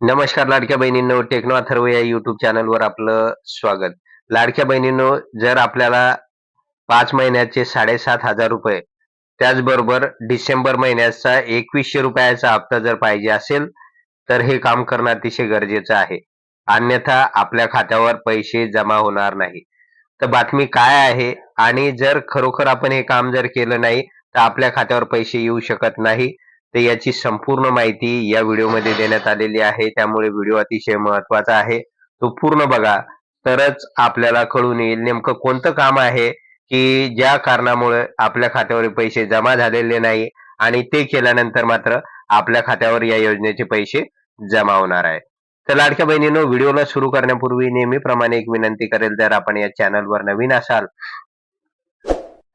नमस्कार लाडक्या बहिणींनो टेक्नो अथर्व या युट्यूब चॅनलवर आपलं स्वागत. लाडक्या बहिणींनो जर आपल्याला पाच महिन्याचे साडेसात हजार रुपये त्याचबरोबर डिसेंबर महिन्याचा एकवीसशे रुपयाचा हप्ता जर पाहिजे असेल तर हे काम करणं अतिशय गरजेचं आहे. अन्यथा आपल्या खात्यावर पैसे जमा होणार नाही. तर बातमी काय आहे? आणि जर खरोखर आपण हे काम जर केलं नाही तर आपल्या खात्यावर पैसे येऊ शकत नाही. तर याची संपूर्ण माहिती या व्हिडिओमध्ये देण्यात आलेली आहे. त्यामुळे व्हिडिओ अतिशय महत्त्वाचा आहे. तो पूर्ण बघा. तरच आपल्याला कळून येईल नेमकं कोणतं काम आहे की ज्या कारणामुळे आपल्या खात्यावर पैसे जमा झालेले नाही आणि ते केल्यानंतर मात्र आपल्या खात्यावर या योजनेचे पैसे जमा होणार आहे. तर लाडक्या बहिणीनं व्हिडिओला सुरू करण्यापूर्वी नेहमीप्रमाणे एक विनंती करेल जर आपण या चॅनलवर नवीन असाल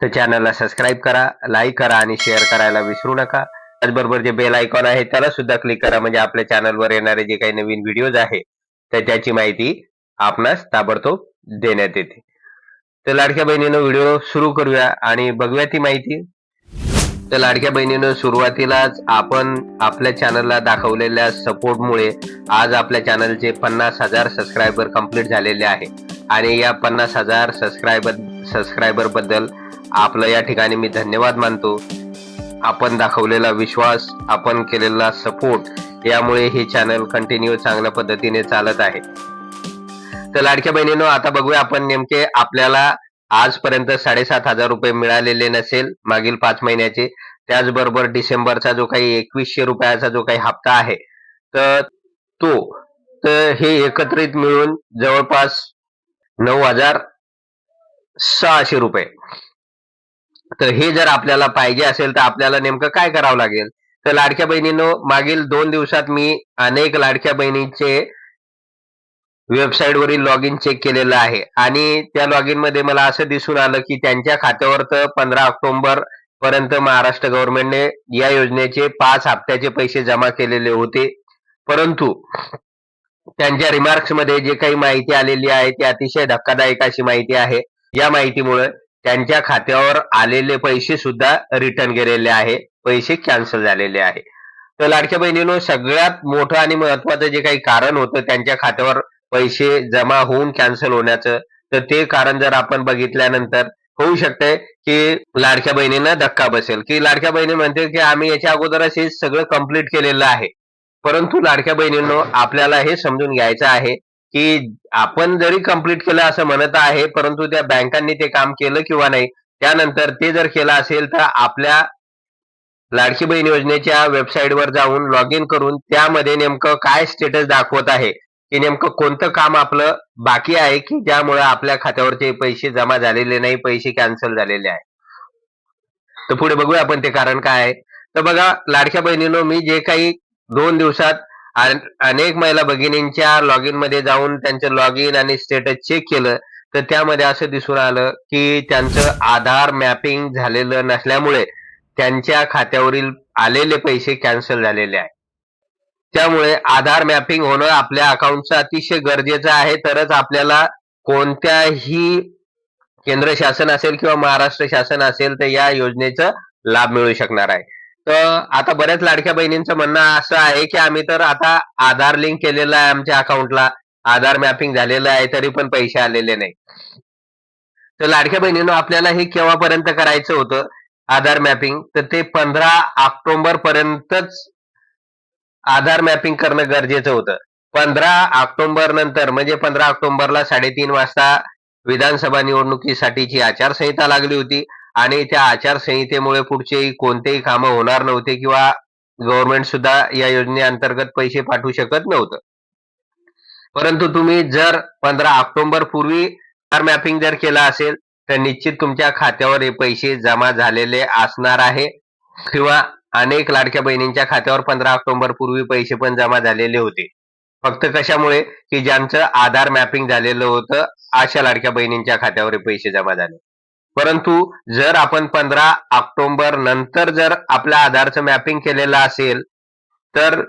तर चॅनलला सबस्क्राईब करा लाईक करा आणि शेअर करायला विसरू नका. त्याचबरोबर जे बेल आयकॉन आहे त्याला सुद्धा क्लिक करा. म्हणजे आपल्या चॅनलवर येणारे जे काही नवीन व्हिडिओज आहे तर त्याची माहिती आपणास ताबडतोब देण्यात येते. तर लाडक्या बहिणीनं व्हिडिओ सुरू करूया आणि बघूया ती माहिती. तर लाडक्या बहिणीनं सुरुवातीलाच आपण आपल्या चॅनलला दाखवलेल्या सपोर्टमुळे आज आपल्या चॅनलचे पन्नास हजार सबस्क्रायबर कंप्लीट झालेले आहे. आणि या पन्नास हजार सबस्क्रायबर सबस्क्रायबरबद्दल आपलं या ठिकाणी मी धन्यवाद मानतो. आपण दाखवलेला विश्वास आपण केलेला सपोर्ट यामुळे हे चॅनल कंटिन्यू चांगल्या पद्धतीने चालत आहे. तर लाडक्या बहिणीनो आता बघूया आपण नेमके आपल्याला आजपर्यंत साडेसात हजार रुपये मिळालेले नसेल मागील पाच महिन्याचे. त्याचबरोबर डिसेंबरचा जो काही एकवीसशे रुपयाचा जो काही हप्ता आहे तर तो तर हे एकत्रित मिळून जवळपास नऊ हजार सहाशे रुपये. तर हे जर आपल्याला पाहिजे असेल तर आपल्याला नेमकं काय करावं लागेल? तर लाडक्या बहिणीनो मागील दोन दिवसात मी अनेक लाडक्या बहिणीचे वेबसाईट वरील लॉग इन चेक केलेलं आहे. आणि त्या लॉग इनमध्ये मला असं दिसून आलं की त्यांच्या खात्यावर तर पंधरा ऑक्टोबर पर्यंत महाराष्ट्र गव्हर्नमेंटने या योजनेचे पाच हप्त्याचे पैसे जमा केलेले होते. परंतु त्यांच्या रिमार्क्समध्ये जे काही माहिती आलेली आहे ती अतिशय धक्कादायक अशी माहिती आहे. या माहितीमुळे त्यांच्या खात्यावर आलेले पैसे सुद्धा रिटर्न गेलेले आहे. पैसे कॅन्सल झालेले आहे. तर लाडक्या बहिणीनो सगळ्यात मोठं आणि महत्वाचं जे काही कारण होतं त्यांच्या खात्यावर पैसे जमा होऊन कॅन्सल होण्याचं. तर ते कारण जर आपण बघितल्यानंतर होऊ शकते की लाडक्या बहिणींना धक्का बसेल. की लाडक्या बहिणी म्हणते की आम्ही याच्या अगोदरच हे सगळं कंप्लीट केलेलं आहे. परंतु लाडक्या बहिणींनो आपल्याला हे समजून घ्यायचं आहे की आपण जरी कंप्लीट केलं असं म्हणत आहे परंतु त्या बँकांनी ते काम केलं किंवा नाही त्यानंतर ते जर केलं असेल तर आपल्या लाडकी बहीण योजनेच्या वेबसाईटवर जाऊन लॉग इन करून त्यामध्ये नेमकं काय स्टेटस दाखवत आहे की नेमकं कोणतं काम आपलं बाकी आहे की ज्यामुळे आपल्या खात्यावरचे पैसे जमा झालेले नाही पैसे कॅन्सल झालेले आहे. तर पुढे बघूया आपण ते कारण काय आहे. तर बघा लाडक्या बहिणीनं मी जे काही दोन दिवसात अनेक महिला भगिनींच्या लॉग इनमध्ये जाऊन त्यांचं लॉग इन आणि स्टेटस चेक केलं तर त्यामध्ये असं दिसून आलं की त्यांचं आधार मॅपिंग झालेलं नसल्यामुळे त्यांच्या खात्यावरील आलेले पैसे कॅन्सल झालेले आहे त्यामुळे आधार मॅपिंग होणं आपल्या अकाउंटचं अतिशय गरजेचं आहे तरच आपल्याला कोणत्याही केंद्र शासन असेल किंवा महाराष्ट्र शासन असेल तर या योजनेचा लाभ मिळू शकणार आहे. तर आता बऱ्याच लाडक्या बहिणींचं म्हणणं असं आहे की आम्ही तर आता आधार लिंक केलेलं आहे आमच्या अकाउंटला आधार मॅपिंग झालेलं आहे तरी पण पैसे आलेले नाही. तर लाडक्या बहिणीनं आपल्याला हे केव्हापर्यंत करायचं होतं? आधार मॅपिंग तर ते पंधरा ऑक्टोबर पर्यंतच आधार मॅपिंग करणं गरजेचं होतं. पंधरा ऑक्टोबर नंतर म्हणजे पंधरा ऑक्टोबरला साडेतीन वाजता विधानसभा निवडणुकीसाठीची आचारसंहिता लागली होती. आणि त्या आचारसंहितेमुळे पुढचेही कोणतेही कामं होणार नव्हते किंवा गव्हर्नमेंट सुद्धा या योजनेअंतर्गत पैसे पाठवू शकत नव्हतं. परंतु तुम्ही जर पंधरा ऑक्टोबर पूर्वी आधार मॅपिंग जर केलं असेल तर निश्चित तुमच्या खात्यावर हे पैसे जमा झालेले असणार आहे. किंवा अनेक लाडक्या बहिणींच्या खात्यावर पंधरा ऑक्टोबर पूर्वी पैसे पण जमा झालेले होते. फक्त कशामुळे? की ज्यांचं आधार मॅपिंग झालेलं होतं अशा लाडक्या बहिणींच्या खात्यावर हे पैसे जमा झाले. परंतु जर आपण पंधरा ऑक्टोबर नंतर जर आपल्या आधारचं मॅपिंग केलेलं असेल तर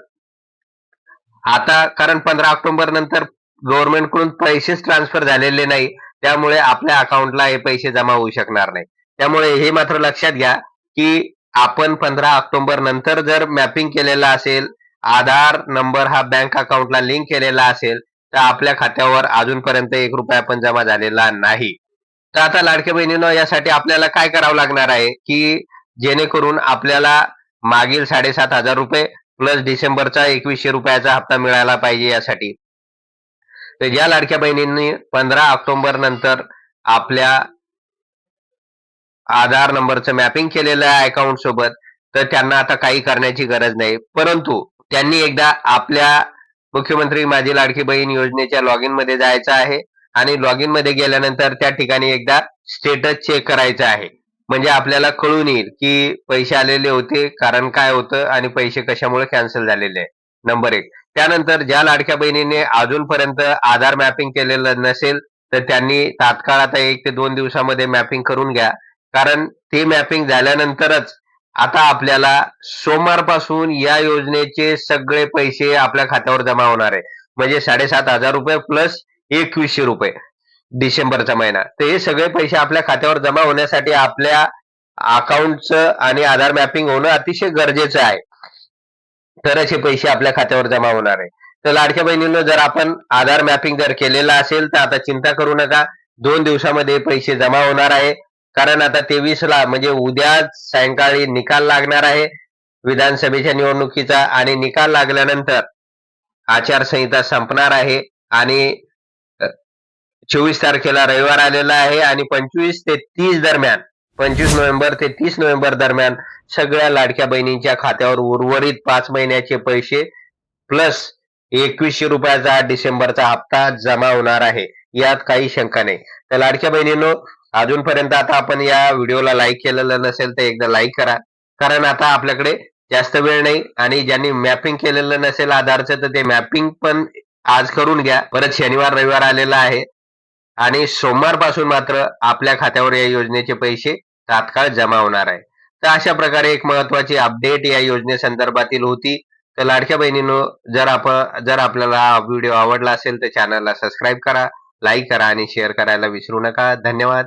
आता कारण पंधरा ऑक्टोबर नंतर गव्हर्नमेंटकडून पैसेच ट्रान्सफर झालेले नाही त्यामुळे आपल्या अकाउंटला हे पैसे जमा होऊ शकणार नाही. त्यामुळे हे मात्र लक्षात घ्या की आपण पंधरा ऑक्टोबर नंतर जर मॅपिंग केलेलं असेल आधार नंबर हा बँक अकाउंटला लिंक केलेला असेल तर आपल्या खात्यावर अजूनपर्यंत एक रुपया पण जमा झालेला नाही. तर आता लाडक्या बहिणीनं यासाठी आपल्याला काय करावं लागणार आहे की जेणेकरून आपल्याला मागील साडेसात हजार रुपये प्लस डिसेंबरचा एकवीसशे रुपयाचा हप्ता मिळाला पाहिजे यासाठी. तर ज्या लाडक्या बहिणींनी पंधरा ऑक्टोबर नंतर आपल्या आधार नंबरचं मॅपिंग केलेलं आहे अकाउंट सोबत. तर त्यांना आता काही करण्याची गरज नाही. परंतु त्यांनी एकदा आपल्या मुख्यमंत्री माझी लाडकी बहीण योजनेच्या लॉग इनमध्ये जायचं आहे. आणि लॉग इनमध्ये गेल्यानंतर त्या ठिकाणी एकदा स्टेटस चेक करायचं आहे. म्हणजे आपल्याला कळून येईल की पैसे आलेले होते कारण काय होतं आणि पैसे कशामुळे कॅन्सल झालेले आहे नंबर एक. त्यानंतर ज्या लाडक्या बहिणीने अजूनपर्यंत आधार मॅपिंग केलेलं नसेल तर त्यांनी तात्काळ आता एक ते दोन दिवसामध्ये मॅपिंग करून घ्या. कारण ते मॅपिंग झाल्यानंतरच आता आपल्याला सोमवारपासून या योजनेचे सगळे पैसे आपल्या खात्यावर जमा होणार आहे. म्हणजे साडेसात हजार रुपये प्लस एकवीसशे रुपये डिसेंबरचा महिना. तर हे सगळे पैसे आपल्या खात्यावर जमा होण्यासाठी आपल्या अकाउंटचं आणि आधार मॅपिंग होणं अतिशय गरजेचं आहे. तरच हे पैसे आपल्या खात्यावर जमा होणार आहे. तर लाडक्या बहिणीनं जर आपण आधार मॅपिंग जर केलेलं असेल तर आता चिंता करू नका. दोन दिवसामध्ये पैसे जमा होणार आहे. कारण आता तेवीसला म्हणजे उद्या सायंकाळी निकाल लागणार आहे. विधानसभेच्या निवडणुकीचा आणि निकाल लागल्यानंतर आचारसंहिता संपणार आहे. आणि चोवीस तारखेला रविवार आलेला आहे आणि पंचवीस ते तीस दरम्यान पंचवीस नोव्हेंबर ते तीस नोव्हेंबर दरम्यान सगळ्या लाडक्या बहिणींच्या खात्यावर उर्वरित पाच महिन्याचे पैसे प्लस एकवीसशे रुपयाचा डिसेंबरचा हप्ता जमा होणार आहे. यात काही शंका नाही. तर लाडक्या बहिणींनो अजूनपर्यंत आता आपण या व्हिडिओला लाईक केलेलं नसेल तर एकदा लाईक करा. कारण आता आपल्याकडे जास्त वेळ नाही आणि ज्यांनी मॅपिंग केलेलं नसेल आधारचं तर ते मॅपिंग पण आज करून घ्या. परत शनिवार रविवार आलेला आहे. आणि सोमवारपासून मात्र आपल्या खात्यावर या योजनेचे पैसे तात्काळ जमा होणार आहे. तर अशा प्रकारे एक महत्वाची अपडेट या योजनेसंदर्भातील होती. तर लाडक्या बहिणींनो जर आपण जर आपल्याला हा व्हिडिओ आवडला असेल तर चॅनलला सबस्क्राईब करा लाईक करा आणि शेअर करायला विसरू नका. धन्यवाद.